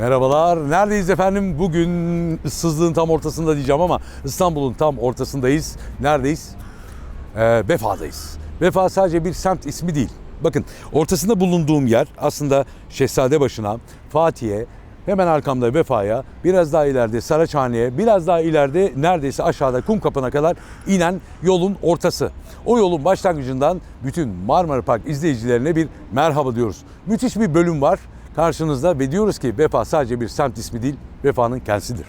Merhabalar. Neredeyiz efendim? Bugün ıssızlığın tam ortasında diyeceğim ama İstanbul'un tam ortasındayız. Neredeyiz? Ee, Vefa'dayız. Vefa sadece bir semt ismi değil. Bakın ortasında bulunduğum yer aslında Şehzadebaşı'na, Fatih'e, hemen arkamda Vefa'ya, biraz daha ileride Saraçhane'ye, biraz daha ileride neredeyse aşağıda Kumkapı'na kadar inen yolun ortası. O yolun başlangıcından bütün Marmara Park izleyicilerine bir merhaba diyoruz. Müthiş bir bölüm var karşınızda ve diyoruz ki Vefa sadece bir semt ismi değil, Vefa'nın kendisidir.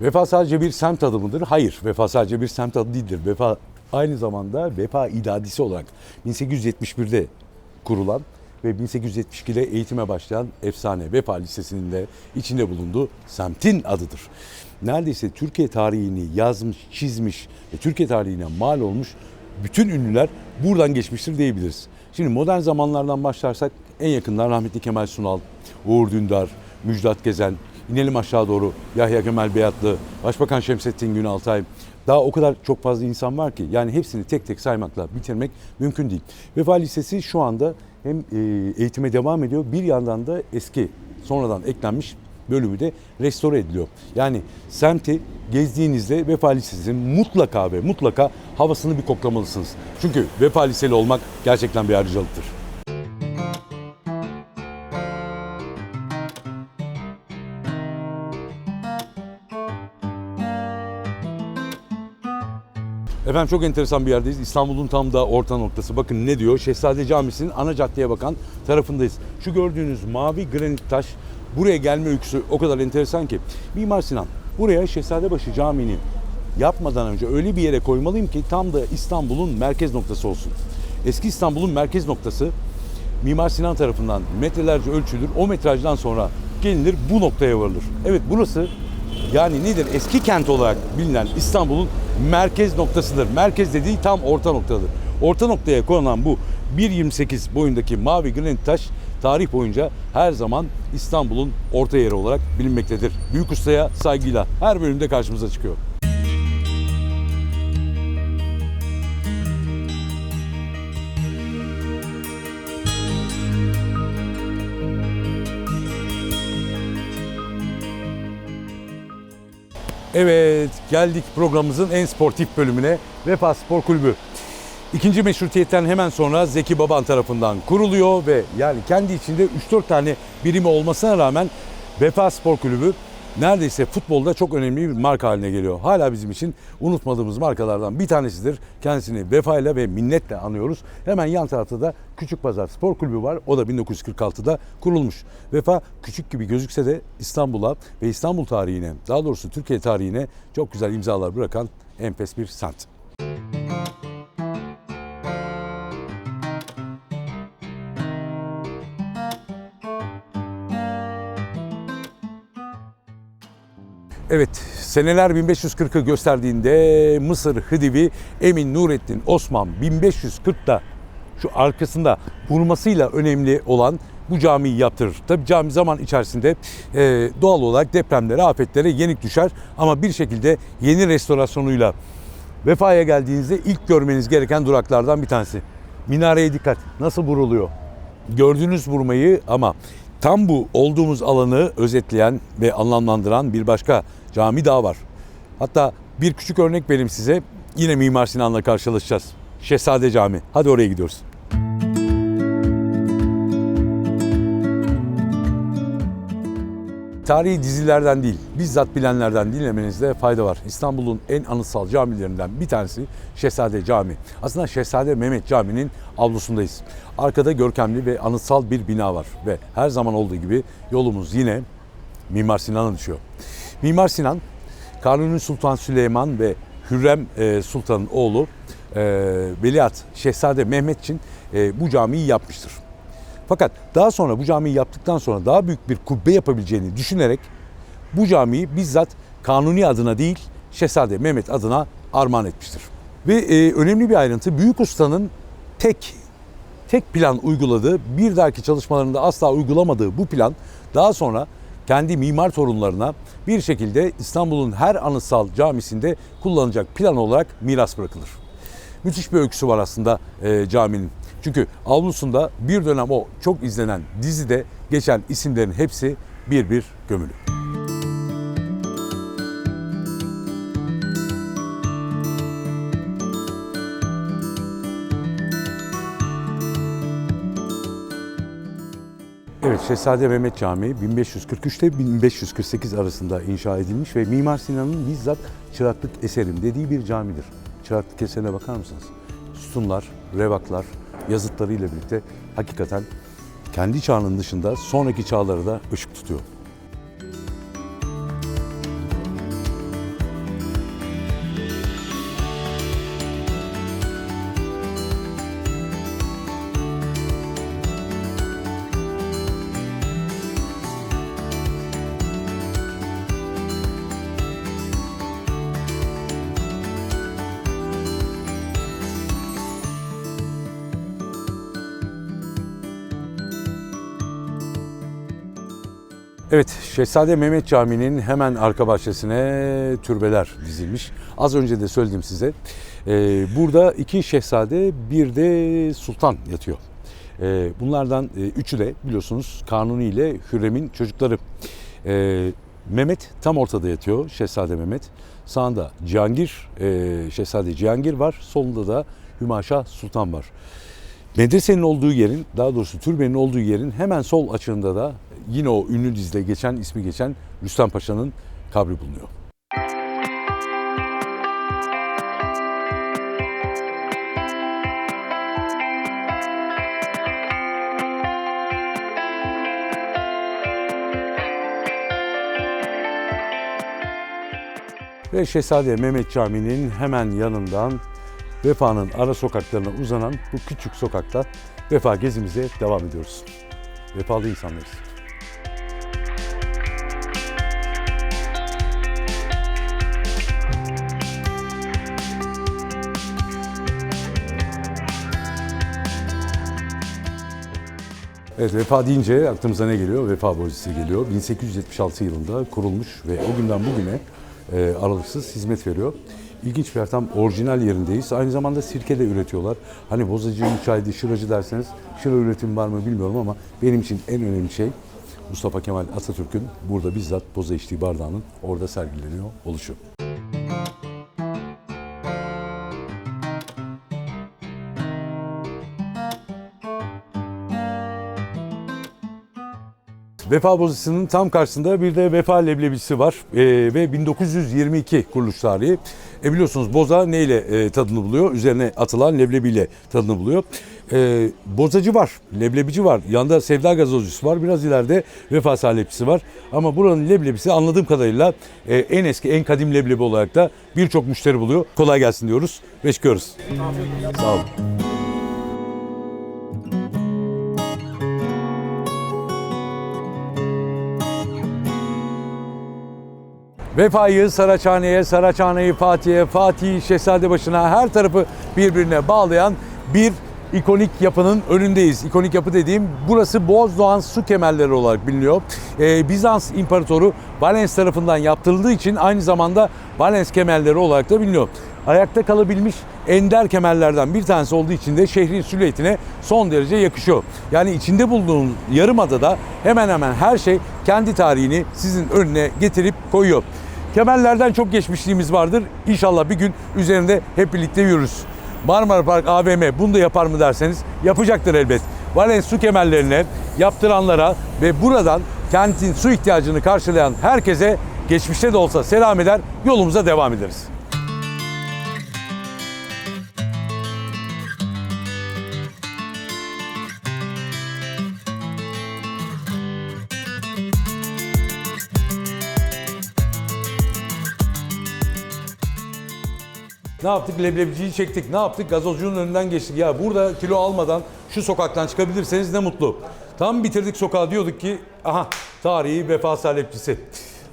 Vefa sadece bir semt adı mıdır? Hayır. Vefa sadece bir semt adı değildir. Vefa aynı zamanda Vefa İdadisi olarak 1871'de kurulan ve 1872'de eğitime başlayan efsane Vefa Lisesi'nin de içinde bulunduğu semtin adıdır. Neredeyse Türkiye tarihini yazmış, çizmiş ve Türkiye tarihine mal olmuş bütün ünlüler buradan geçmiştir diyebiliriz. Şimdi modern zamanlardan başlarsak en yakından rahmetli Kemal Sunal, Uğur Dündar, Müjdat Gezen, inelim aşağı doğru Yahya Kemal Beyatlı, Başbakan Şemsettin Günaltay. Daha o kadar çok fazla insan var ki yani hepsini tek tek saymakla bitirmek mümkün değil. Vefa Lisesi şu anda hem e, eğitime devam ediyor bir yandan da eski sonradan eklenmiş bölümü de restore ediliyor. Yani semti gezdiğinizde Vefa Lisesi'nin mutlaka ve mutlaka havasını bir koklamalısınız. Çünkü Vefa Liseli olmak gerçekten bir ayrıcalıktır. Efendim çok enteresan bir yerdeyiz. İstanbul'un tam da orta noktası. Bakın ne diyor? Şehzade Camisi'nin ana caddeye bakan tarafındayız. Şu gördüğünüz mavi granit taş buraya gelme öyküsü o kadar enteresan ki. Mimar Sinan buraya Şehzadebaşı Camii'ni yapmadan önce öyle bir yere koymalıyım ki tam da İstanbul'un merkez noktası olsun. Eski İstanbul'un merkez noktası Mimar Sinan tarafından metrelerce ölçülür. O metrajdan sonra gelinir bu noktaya varılır. Evet burası yani nedir? Eski kent olarak bilinen İstanbul'un merkez noktasıdır. Merkez dediği tam orta noktadır. Orta noktaya konulan bu 1.28 boyundaki mavi granit taş tarih boyunca her zaman İstanbul'un orta yeri olarak bilinmektedir. Büyük ustaya saygıyla her bölümde karşımıza çıkıyor. Evet geldik programımızın en sportif bölümüne Vefa Spor Kulübü. İkinci meşrutiyetten hemen sonra Zeki Baban tarafından kuruluyor ve yani kendi içinde 3-4 tane birimi olmasına rağmen Vefa Spor Kulübü neredeyse futbolda çok önemli bir marka haline geliyor. Hala bizim için unutmadığımız markalardan bir tanesidir. Kendisini vefayla ve minnetle anıyoruz. Hemen yan tarafta da Küçük Pazar Spor Kulübü var. O da 1946'da kurulmuş. Vefa küçük gibi gözükse de İstanbul'a ve İstanbul tarihine, daha doğrusu Türkiye tarihine çok güzel imzalar bırakan enfes bir semt. Evet, seneler 1540'ı gösterdiğinde Mısır Hıdivi Emin Nurettin Osman 1540'da şu arkasında vurmasıyla önemli olan bu camiyi yaptırır. Tabi cami zaman içerisinde e, doğal olarak depremlere, afetlere yenik düşer ama bir şekilde yeni restorasyonuyla Vefa'ya geldiğinizde ilk görmeniz gereken duraklardan bir tanesi. Minareye dikkat. Nasıl vuruluyor? Gördüğünüz vurmayı ama tam bu olduğumuz alanı özetleyen ve anlamlandıran bir başka cami daha var. Hatta bir küçük örnek vereyim size. Yine Mimar Sinan'la karşılaşacağız. Şehzade Cami. Hadi oraya gidiyoruz. Tarihi dizilerden değil, bizzat bilenlerden dinlemenizde fayda var. İstanbul'un en anıtsal camilerinden bir tanesi Şehzade Camii. Aslında Şehzade Mehmet Camii'nin avlusundayız. Arkada görkemli ve anıtsal bir bina var ve her zaman olduğu gibi yolumuz yine Mimar Sinan'a düşüyor. Mimar Sinan, Kanuni Sultan Süleyman ve Hürrem e, Sultan'ın oğlu e, Veliaht Şehzade Mehmet için e, bu camiyi yapmıştır. Fakat daha sonra bu camiyi yaptıktan sonra daha büyük bir kubbe yapabileceğini düşünerek bu camiyi bizzat Kanuni adına değil Şehzade Mehmet adına armağan etmiştir. Ve e, önemli bir ayrıntı Büyük Usta'nın tek tek plan uyguladığı bir dahaki çalışmalarında asla uygulamadığı bu plan daha sonra kendi mimar torunlarına bir şekilde İstanbul'un her anıtsal camisinde kullanılacak plan olarak miras bırakılır. Müthiş bir öyküsü var aslında e, caminin. Çünkü avlusunda bir dönem o çok izlenen dizide geçen isimlerin hepsi bir bir gömülü. Evet, Şehzade Mehmet Camii 1543 ile 1548 arasında inşa edilmiş ve Mimar Sinan'ın bizzat çıraklık eserim dediği bir camidir. Çıraklık eserine bakar mısınız? Sütunlar, revaklar, yazıtlarıyla birlikte hakikaten kendi çağının dışında sonraki çağları da ışık tutuyor. Evet, Şehzade Mehmet Camii'nin hemen arka bahçesine türbeler dizilmiş. Az önce de söyledim size. Ee, burada iki şehzade, bir de sultan yatıyor. Ee, bunlardan e, üçü de biliyorsunuz Kanuni ile Hürrem'in çocukları. Ee, Mehmet tam ortada yatıyor, Şehzade Mehmet. Sağında Cihangir, e, Şehzade Cihangir var. Solunda da Hümaşah Sultan var. Medresenin olduğu yerin, daha doğrusu türbenin olduğu yerin hemen sol açığında da yine o ünlü dizide geçen, ismi geçen Rüstem Paşa'nın kabri bulunuyor. Ve Şehzade Mehmet Camii'nin hemen yanından Vefa'nın ara sokaklarına uzanan bu küçük sokakta Vefa gezimize devam ediyoruz. Vefalı insanlarız. Evet Vefa deyince aklımıza ne geliyor? Vefa Bozisi geliyor. 1876 yılında kurulmuş ve o günden bugüne e, aralıksız hizmet veriyor. İlginç bir yer orijinal yerindeyiz. Aynı zamanda sirke de üretiyorlar. Hani bozacı, çaydı, şıracı derseniz şıra üretim var mı bilmiyorum ama benim için en önemli şey Mustafa Kemal Atatürk'ün burada bizzat boza içtiği bardağının orada sergileniyor oluşu. Vefa Bozası'nın tam karşısında bir de Vefa Leblebisi var Ee, ve 1922 kuruluş tarihi. E biliyorsunuz boza neyle e, tadını buluyor? Üzerine atılan leblebiyle tadını buluyor. E, bozacı var, leblebici var, yanında Sevda Gazozcusu var, biraz ileride Vefa Salepçisi var. Ama buranın leblebisi anladığım kadarıyla e, en eski, en kadim leblebi olarak da birçok müşteri buluyor. Kolay gelsin diyoruz ve çıkıyoruz. Sağ olun. Vefa'yı Saraçhane'ye, Saraçhane'yi Fatih'e, Fatih'i Şehzadebaşı'na her tarafı birbirine bağlayan bir ikonik yapının önündeyiz. İkonik yapı dediğim burası Bozdoğan su kemerleri olarak biliniyor. Ee, Bizans İmparatoru Valens tarafından yaptırıldığı için aynı zamanda Valens kemerleri olarak da biliniyor. Ayakta kalabilmiş ender kemerlerden bir tanesi olduğu için de şehrin silüetine son derece yakışıyor. Yani içinde bulunduğun yarımadada hemen hemen her şey kendi tarihini sizin önüne getirip koyuyor. Kemerlerden çok geçmişliğimiz vardır. İnşallah bir gün üzerinde hep birlikte yürürüz. Marmara Park AVM bunu da yapar mı derseniz yapacaktır elbet. Valens su kemerlerine yaptıranlara ve buradan kentin su ihtiyacını karşılayan herkese geçmişte de olsa selam eder, yolumuza devam ederiz. Ne yaptık? Leblebiciyi çektik. Ne yaptık? Gazozcunun önünden geçtik. Ya burada kilo almadan şu sokaktan çıkabilirseniz ne mutlu. Tam bitirdik sokağı diyorduk ki aha tarihi vefa salepçisi.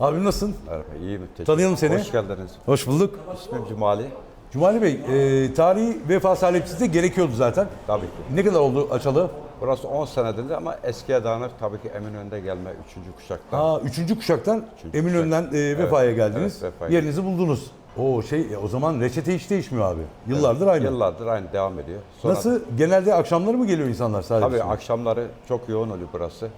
Abi nasılsın? Merhaba, iyiyim. Teşekkür Tanıyalım seni. Hoş geldiniz. Hoş bulduk. İsmim Cumali. Cumali Bey, e, tarihi vefa salepçisi gerekiyordu zaten. Tabii ki. Ne kadar oldu açalı? Burası 10 senedir de ama eskiye dayanır tabii ki Eminönü'nde gelme 3. kuşaktan. Aa, üçüncü kuşaktan Üçüncü Eminönü'nden e, vefaya geldiniz. evet, vefaya Yerinizi buldunuz. O şey e, o zaman reçete hiç değişmiyor abi. Yıllardır aynı. Yıllardır aynı devam ediyor. Sonra Nasıl? Genelde akşamları mı geliyor insanlar sadece? Tabii akşamları çok yoğun oluyor burası.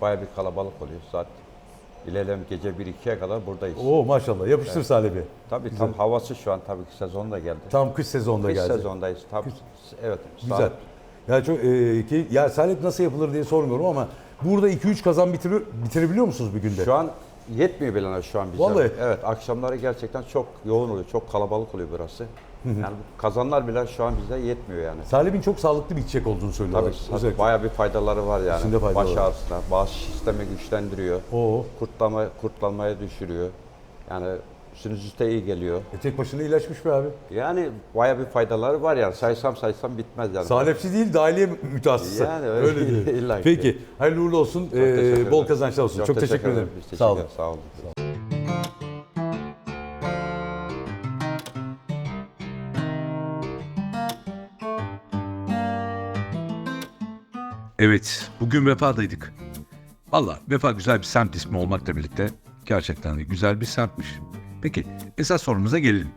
Baya bir kalabalık oluyor. Saat ilerleyen gece 1-2'ye kadar buradayız. Oo maşallah yapıştır Salebi. Tabii tam havası şu an tabii ki sezon da geldi. Tam kış sezonunda Kış geldi. sezondayız. Tabii, evet. Güzel. saat- Ya çok e, ki ya salep nasıl yapılır diye sormuyorum ama burada 2-3 kazan bitirir, bitirebiliyor musunuz bir günde? Şu an yetmiyor bile şu an bize. Vallahi. Evet akşamları gerçekten çok yoğun oluyor. Çok kalabalık oluyor burası. Yani kazanlar bile şu an bize yetmiyor yani. Salebin çok sağlıklı bir içecek olduğunu söylüyorlar. Tabii Özellikle. bayağı bir faydaları var yani. İçinde faydaları Baş var. ağrısına, bağış sistemi güçlendiriyor. Oo. Kurtlama, kurtlanmaya düşürüyor. Yani sinüzite iyi geliyor. E tek başına ilaçmış be abi. Yani bayağı bir faydaları var yani. Saysam saysam bitmez yani. Salepçi değil dahiliye mütehassısı. Yani öyle. diyor. İlla ki. Peki hayırlı uğurlu olsun. Çok teşekkür Ee, ederim. bol kazançlar olsun. Çok, teşekkür, ederim. Biz teşekkür Sağ olun. ederiz. Sağ olun. Evet, bugün Vefa'daydık. Valla Vefa güzel bir semt ismi olmakla birlikte gerçekten de güzel bir semtmiş. Peki, esas sorumuza gelelim.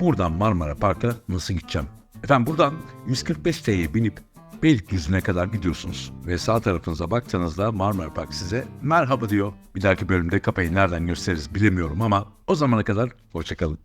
Buradan Marmara Park'a nasıl gideceğim? Efendim buradan 145 T'ye binip Beylikdüzü'ne kadar gidiyorsunuz. Ve sağ tarafınıza baktığınızda Marmara Park size merhaba diyor. Bir dahaki bölümde kapayı nereden gösteririz bilemiyorum ama o zamana kadar hoşçakalın.